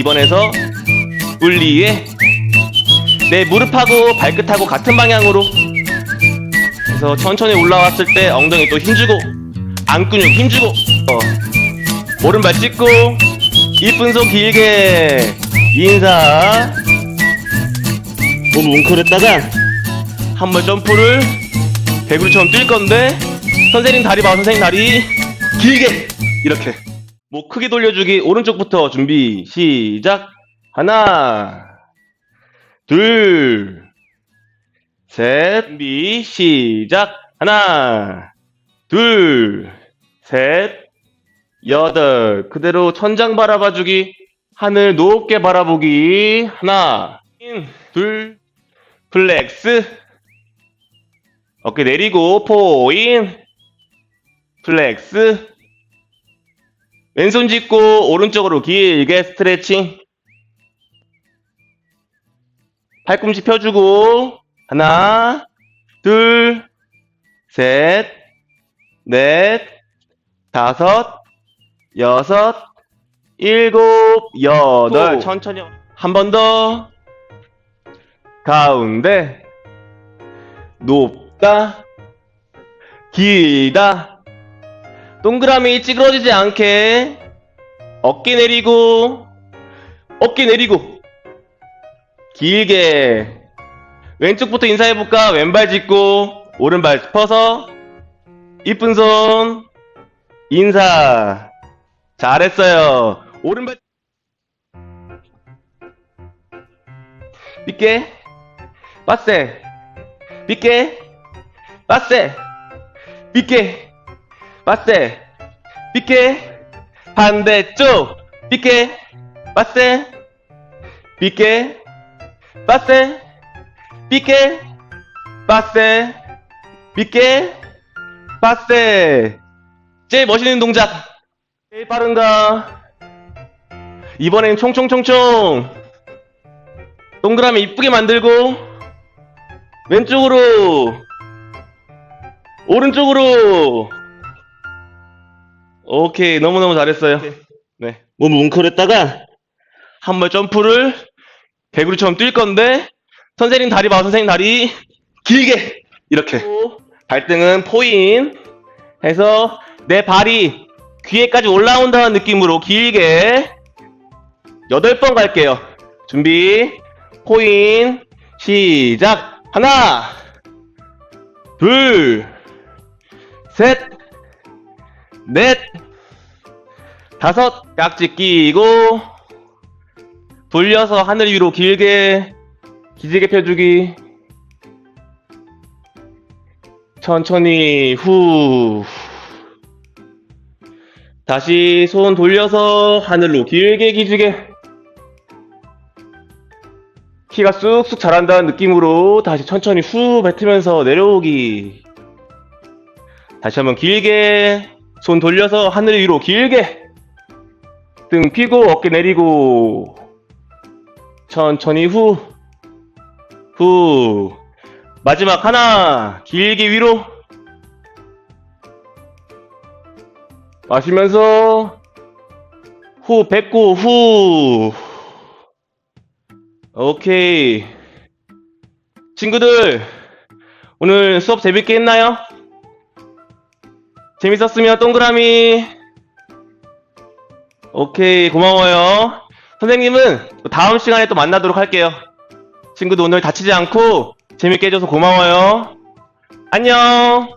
2번에서 분리해 내 무릎하고 발끝하고 같은 방향으로 그래서 천천히 올라왔을 때 엉덩이 또 힘주고 안 근육 힘주고 어. 오른발 찍고 이쁜 손 길게 인사. 몸 웅크렸다가 한 번 점프를 배구처럼 뛸 건데 선생님 다리 봐 선생님 다리. 길게. 이렇게 목 크게 돌려주기 오른쪽부터 준비 시작 하나 둘 셋, 준비, 시작. 하나, 둘, 셋, 여덟. 그대로 천장 바라봐주기. 하늘 높게 바라보기. 하나, 둘, 플렉스. 어깨 내리고, 포인. 플렉스. 왼손 짚고, 오른쪽으로 길게 스트레칭. 팔꿈치 펴주고, 하나, 둘, 셋, 넷, 다섯, 여섯, 일곱, 여덟. 천천히. 한 번 더. 가운데. 높다. 길다. 동그라미 찌그러지지 않게. 어깨 내리고. 어깨 내리고. 길게. 왼쪽부터 인사해볼까? 왼발 짚고, 오른발 짚어서, 이쁜 손, 인사. 잘했어요. 오른발, 삐게, 빠세, 삐게, 빠세, 삐게, 빠세, 삐게, 반대쪽, 삐게, 빠세, 삐게, 빠세, 삐게 빠세 삐게 빠세 제일 멋있는 동작. 제일 빠른가? 이번엔 총총총총. 동그라미 이쁘게 만들고 왼쪽으로 오른쪽으로 오케이 너무너무 잘했어요 네 몸을 웅크렸다가 한 번 점프를 개구리처럼 뛸 건데 선생님 다리 봐, 선생님 다리. 길게. 이렇게. 발등은 포인. 해서 내 발이 귀에까지 올라온다는 느낌으로 길게. 여덟 번 갈게요. 준비. 포인. 시작. 하나. 둘. 셋. 넷. 다섯. 약지 끼고. 돌려서 하늘 위로 길게. 기지개 펴주기. 천천히 후. 다시 손 돌려서 하늘로 길게 기지개. 키가 쑥쑥 자란다는 느낌으로 다시 천천히 후 뱉으면서 내려오기. 다시 한번 길게 손 돌려서 하늘 위로 길게. 등 피고 어깨 내리고. 천천히 후. 후. 마지막 하나. 길게 위로. 마시면서 후 뱉고 후. 오케이. 친구들 오늘 수업 재밌게 했나요? 재밌었으면 동그라미. 오케이 고마워요. 선생님은 다음 시간에 또 만나도록 할게요. 친구들 오늘 다치지 않고 재밌게 해줘서 고마워요. 안녕.